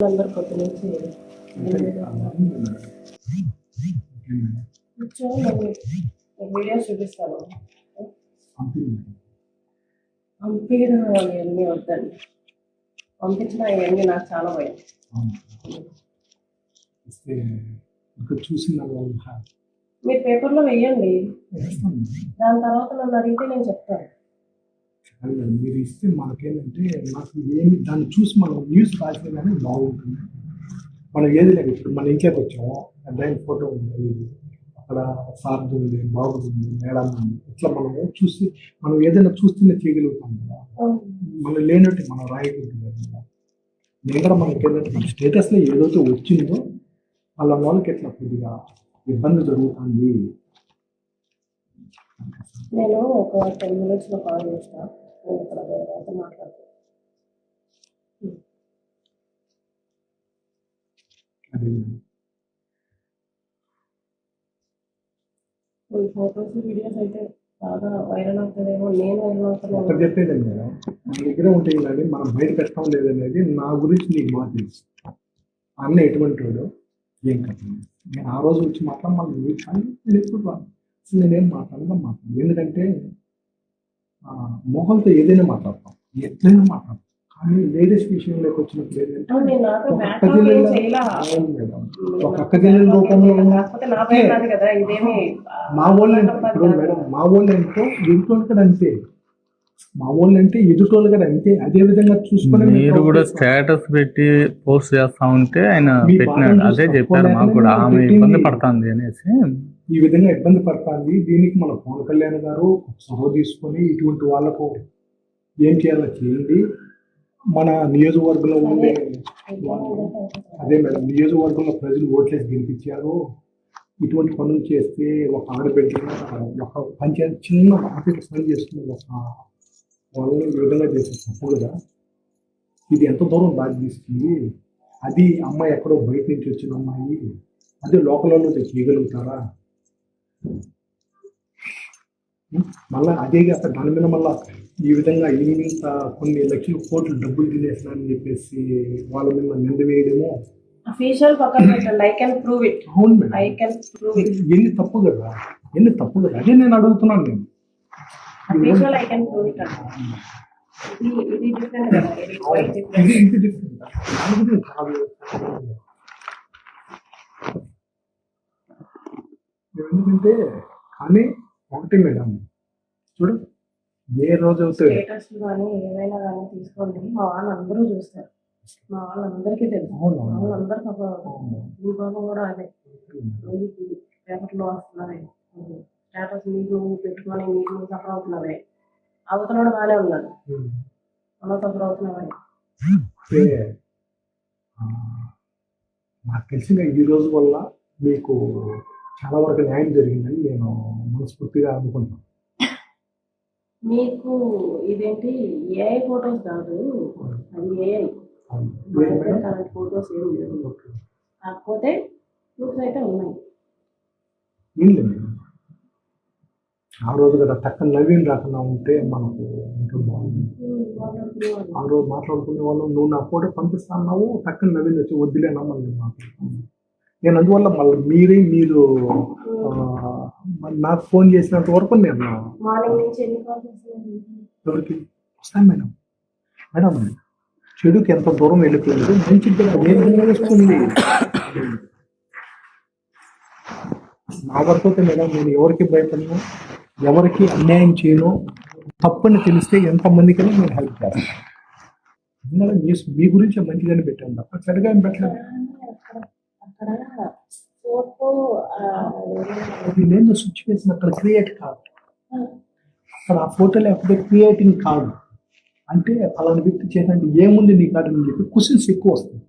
అందరు పొద్దు నుంచి వీడియోస్ చూపిస్తాను పంపించడం అవన్నీ వద్దండి పంపించిన అవన్నీ నాకు చాలా భయం మీరు పేపర్లో వెయ్యండి దాని తర్వాత నన్ను అడిగితే నేను చెప్తాను. మీరు ఇస్తే మనకేంటంటే నాకు ఏమి దాన్ని చూసి మనం న్యూస్ రాసినా కానీ బాగుంటుంది. మనం ఏది లేదు ఇప్పుడు మన ఇంట్లోకి వచ్చాము. అడ్డాయిన ఫోటో ఉంది. అక్కడ సార్ది ఉంది బాబు ఉంది మేడం ఉంది. ఇట్లా మనము చూసి మనం ఏదైనా చూస్తేనే చేయగలుగుతాం కదా. మనం లేనట్టు మనం రాయకూడదు కదా. నేను కూడా మనకి ఏంటంటే మన స్టేటస్లో ఏదైతే వచ్చిందో వాళ్ళ వాళ్ళకి ఎట్లా కొద్దిగా ఇబ్బంది జరుగుతుంది? నేను ఒక టెన్ మినిట్స్లో కాల్ చేస్తా. నేను ఇక్కడ వేరే వాళ్ళతో మాట్లాడుతాను అది ఈ వీడియోస్ అయితే బాగా వైరల్ అవుతుందేమో నేను వైరల్ ఒకటి అవుతాను చెప్పేదండి మేడం. మన దగ్గర ఉంటాయి కానీ మనం బయట పెట్టడం లేదనేది నా గురించి నీకు బాగా తెలుసు. అన్న ఎటువంటి వాడు? ఏం కథ? నేను ఆ రోజు వచ్చి మాత్రం మళ్ళీ కానీ నేను ఎప్పుడు రాను. అసలు నేనేం మాట్లాడగా మాట్లాడను? ఎందుకంటే ఆ, మొహంతో ఏదైనా మాట్లాడతాం. ఎట్లయినా మాట్లాడతాం. కానీ లేడీస్ విషయంలోకి వచ్చినప్పుడు ఏంటంటే ఒక అక్క చెల్లెల రూపంలో కదా మా వాళ్ళు ఇప్పుడు మేడం మా వాళ్ళు అంటే ఎదుటోళ్ళు కూడా అంతే. మా వాళ్ళు అంటే ఎదుటోళ్ళు కూడా అంతే. అదే విధంగా చూసుకొని మీరు కూడా. స్టేటస్ పెట్టి పోస్ట్ చేస్తా ఉంటే ఆయన పెట్టినాడు. అదే చెప్పారు మాకు కూడా ఆమె. ఇబ్బంది పడుతుంది అనేసి. ఈ విధంగా ఇబ్బంది పడుతుంది. దీనికి మన పవన్ కళ్యాణ్ గారు చొరవ తీసుకొని ఇటువంటి వాళ్ళకు ఏం చేయాలో చేయండి. మన నియోజకవర్గంలో ఉండే అదే మేడం నియోజకవర్గంలో ప్రజలు ఓట్లేసి గెలిపించారు. ఇటువంటి పనులు చేస్తే ఒక ఆడబిడ్డ ఒక పంచాయతీ చిన్న ఆఫీస్ పని చేస్తున్న ఒక వాళ్ళని ఈ విధంగా చేసే తప్పు కదా. ఇది ఎంత దూరం దారి తీస్తుంది? అది అమ్మాయి ఎక్కడో బయట నుంచి వచ్చిన అమ్మాయి అదే లోకల్లో చేయగలుగుతారా? మళ్ళా అదే కాక దాని మీద మళ్ళా ఈ విధంగా ఇంత కొన్ని లక్షల కోట్లు డబ్బులు తినేసినారని చెప్పేసి వాళ్ళ మీద నింద వేయడము. అఫీషియల్ పక్కన పెట్టండి. ఐ కెన్ ప్రూవ్ ఇట్ అవును madam. I can prove it ఎన్ని తప్పు కదా ఎన్ని తప్పు కదా. అదే నేను అడుగుతున్నాను నేను. Official I can prove it ఇది ఇది డిఫరెంట్ కదా ఇది గురించి కాదు. ఎందుకంటే కానీ ఒకటి మేడం చూడు ఏ రోజు స్టేటస్ కానీ ఏమైనా కానీ తీసుకోండి. మా వాళ్ళందరూ చూస్తారు. మా వాళ్ళందరికీ తెలుసు. అవును, మా బాబు కూడా అదే. నీకు పేపర్లో వస్తున్నవే స్టేటస్ నీకు పెట్టుకొని నీకు సఫర్ అవుతున్నవే అవతలడు బాగానే ఉన్నాడు. మనం సఫర్ అవుతున్నవే నాకు తెలిసిన ఈ రోజు వల్ల మీకు చాలా వరకు న్యాయం జరిగిందని నేను మనస్ఫూర్తిగా అనుకుంటున్నాను మీకు ఇదేంటి ఏఐ ఫొటోస్ కాదు అది ఏఐ? అలాంటి ఫొటోస్ ఏం లేవు ఓకే. కాకపోతే ప్రూఫ్స్ అయితే ఉన్నాయి ఏం లేదు మేడం. ఆ రోజు కదా టక్కన నవీన్ రాకుండా ఉంటే మనకు ఇంకా బాగుంది. ఆ రోజు మాట్లాడుకునే వాళ్ళు నువ్వు నా ఫోటో పంపిస్తా అన్నావు టక్కన నవీన్ వచ్చి వద్దులేనా మళ్ళీ మాట్లాడుకున్నాను నేను అందువల్ల మళ్ళీ మీరే మీరు నాకు ఫోన్ చేసినంత వరకు నేను ఎవరికి? వస్తాను మేడం. మేడం చెడుకి ఎంత దూరం వెళ్ళిపోయింది మంచి వస్తుంది నా వరకు మేడం నేను ఎవరికి భయపడను ఎవరికి అన్యాయం చేయను తప్పని తెలిస్తే ఎంతమందికైనా నేను హెల్ప్ చేస్తాను. మీ మీ గురించి మంచిగానే పెట్టాను తప్ప చెడుగా ఏం పెట్టలేదు. అక్కడ ఫోటో అది నేను సిచ్యువేషన్ అక్కడ క్రియేట్ కాదు. అక్కడ ఆ ఫోటో లేకపోతే క్రియేటింగ్ కాదు. అంటే అలాంటి వ్యక్తి చేయాలంటే ఏముంది నీ కాదు అని చెప్పి క్వశ్చన్స్ ఎక్కువ వస్తాయి.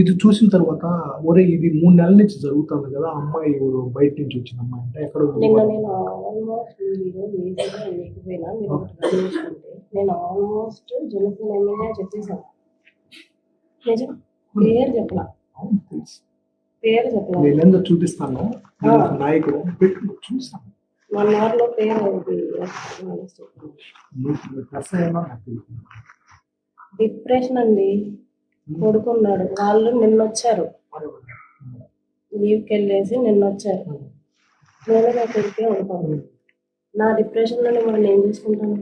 ఇది చూసిన తర్వాత ఒరే ఇది మూడు నెలల నుంచి జరుగుతుంది కదా అమ్మాయి ఎవరు బయట నుంచి వచ్చిన అమ్మాయి అంటే ఎక్కడ నేను ఆల్మోస్ట్ జనసేన ఎమ్మెల్యే చెప్పేశాను. నిజం పేరు చెప్పలా. పేరు చెప్పలా నేను ఏందో చూపిస్తాను నాయకుడు చూస్తాను. వన్ అవర్లో పేరు డిప్రెషన్ అండి. కొడుకున్నాడు వాళ్ళు నిన్న వచ్చారు లీవ్కి వెళ్ళేసి నిన్న వచ్చారు నేను నా కొడుకే ఉంటాను. నా డిప్రెషన్లోనే మనం ఏం చేసుకుంటాను?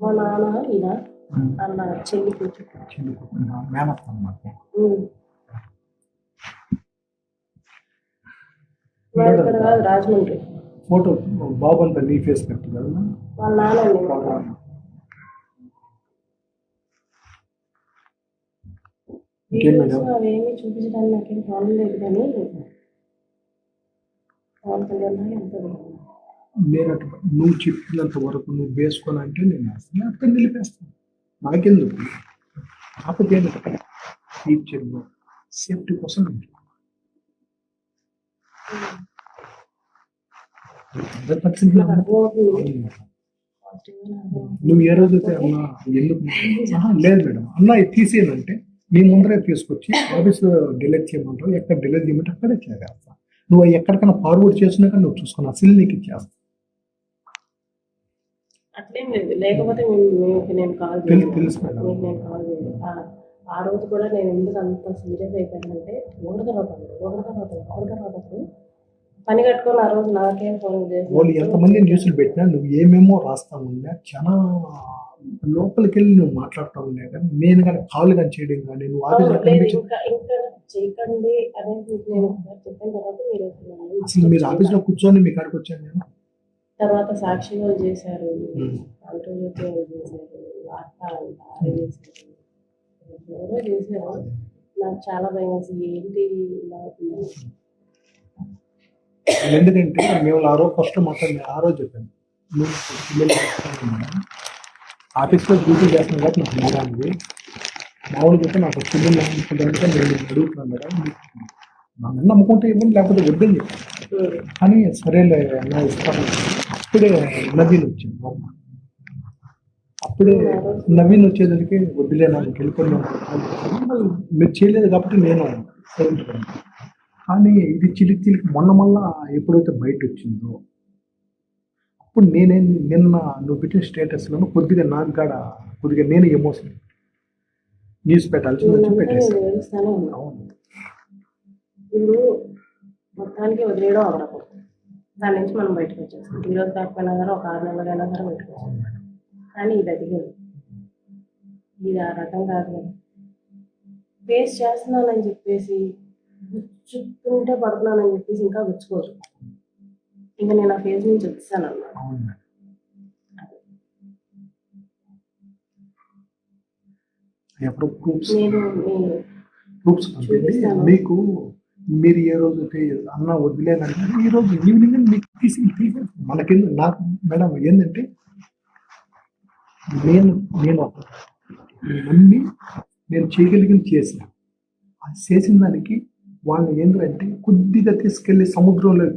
మా నాన్న ఈయన అన్న చెల్లి మేనత్త రాజమండ్రి. ఫోటో బాబు అంతా నీ ఫేస్ పెట్టు కదా వాళ్ళ నాన్న అండి. ఇంకేం మేడం? వీడియోస్ అవేమి చూపించడానికి నాకేం ప్రాబ్లం లేదు కానీ పవన్ కళ్యాణ్ లాగా ఎంత బాగుంది. నేను అటు నువ్వు చెప్పినంత వరకు నువ్వు వేసుకొని అంటే నేను వేస్తాను అక్కడ నిలిపేస్తాను. నాకెందుకు? కాకపోతే ఏంటంటే ఫ్యూచర్లో సేఫ్టీ కోసం పర్సెంట్ నువ్వు ఏ రోజైతే అన్నా ఎందుకు? లేదు మేడం. అన్న ఇది తీసేయనంటే నీ ముందరే తీసుకొచ్చి ఆఫీస్లో డిలీట్ చేయమంటావు? ఎక్కడ డిలీట్ చేయమంటే అక్కడే చేసేస్తా. నువ్వు ఎక్కడికైనా ఫార్వర్డ్ చేసినాక నువ్వు చూసుకుని అసలు నీకు ఇచ్చేస్తా. అట్లేం లేదు. లేకపోతే మీకు నేను కాల్ తెలుసు మేడం. మీకు నేను కాల్ చేయను. ఆ- రోజు కూడా నేను ఎందుకు అంత సీరియస్ అయిపోయానంటే ఒకటి తర్వాత ఒకటి తర్వాత ఒకటి తర్వాత పని కట్టుకొని ఆ రోజు నాకేం ఫోన్ వాళ్ళు చేసి ఎంతమంది న్యూస్లు పెట్టినా నువ్వు ఏమేమో రాస్తా ఉన్నా చాలా లోపలికి వెళ్ళి నువ్వు మాట్లాడుతూ ఉన్నా కానీ నేను కానీ కాల్ కానీ చేయడం కానీ నువ్వు కనిపించి ఇంకా ఇంకా చేయకండి అనేది నేను చెప్పిన తర్వాత మీరు అసలు మీరు ఆఫీస్లో కూర్చొని మీ కాడికి వచ్చాను నేను. తర్వాత సాక్షి వాళ్ళు చేశారు. అంటర్జ్యోతి చేశారు. వార్త ఎవరో చేశారు. నాకు చాలా భయం ఏంటి ఇలా అవుతుంది? ఎందుకంటే మేము ఆ రోజు ఫస్ట్ మాట్లాడి ఆ రోజు చెప్పాను. మేడం. ఆఫీస్లో డ్యూటీ చేస్తున్నాను కాబట్టి నాకు మేడానికి మామూలుగా అయితే నాకు పిల్లలు అనుకుంటే నేను అడుగుతున్నాను మేడం. నమ్ముకుంటే ఇవ్వండి లేకపోతే వద్దని చెప్పాను. కానీ సరేలే నా ఇస్తాను. అప్పుడే నవీన్ వచ్చింది అమ్మ. అప్పుడే నవీన్ వచ్చేదానికి వద్దులే నాకు వెళ్ళిపోయినాను మీరు చేయలేదు కాబట్టి నేను. కానీ ఇది చిలికి చిలికి మొన్న మళ్ళా ఎప్పుడైతే బయట వచ్చిందో అప్పుడు నేనే నిన్న నువ్వు పెట్టిన స్టేటస్లో కొద్దిగా నాకు కాడ కొద్దిగా నేను ఎమోషన్ న్యూస్ పెట్టాల్సి ఉన్నా. అవును. మొత్తానికి వదిలేయడం అవరకం దాని నుంచి మనం బయటకు వచ్చేస్తాం. ఈ రోజు కాకపోయినా సరే ఒక ఆరు నెలలైనా సరే బయటకు వచ్చేస్తాం. కానీ ఇది అడిగింది ఇది ఆ రకం కాదు కదా. ఫేస్ చేస్తున్నానని చెప్పేసి గుచ్చుకుంటే పడుతున్నానని చెప్పేసి ఇంకా గుచ్చుకోరు. ఇంకా నేను ఆ ఫేజ్ నుంచి వచ్చాను అన్నమాట. ఎప్పుడు నేను చూపిస్తాను. మీకు మీరు ఏ రోజు అన్న వదిలేనంటే ఈ రోజు ఈవినింగ్ మీకు తీసి తీసేస్తాను నాకు మేడం ఏంటంటే నేను నేను ఒక- నమ్మి నేను చేయగలిగింది చేసిన. అది చేసిన దానికి వాళ్ళు ఏంటంటే కొద్దిగా తీసుకెళ్ళి సముద్రంలోకి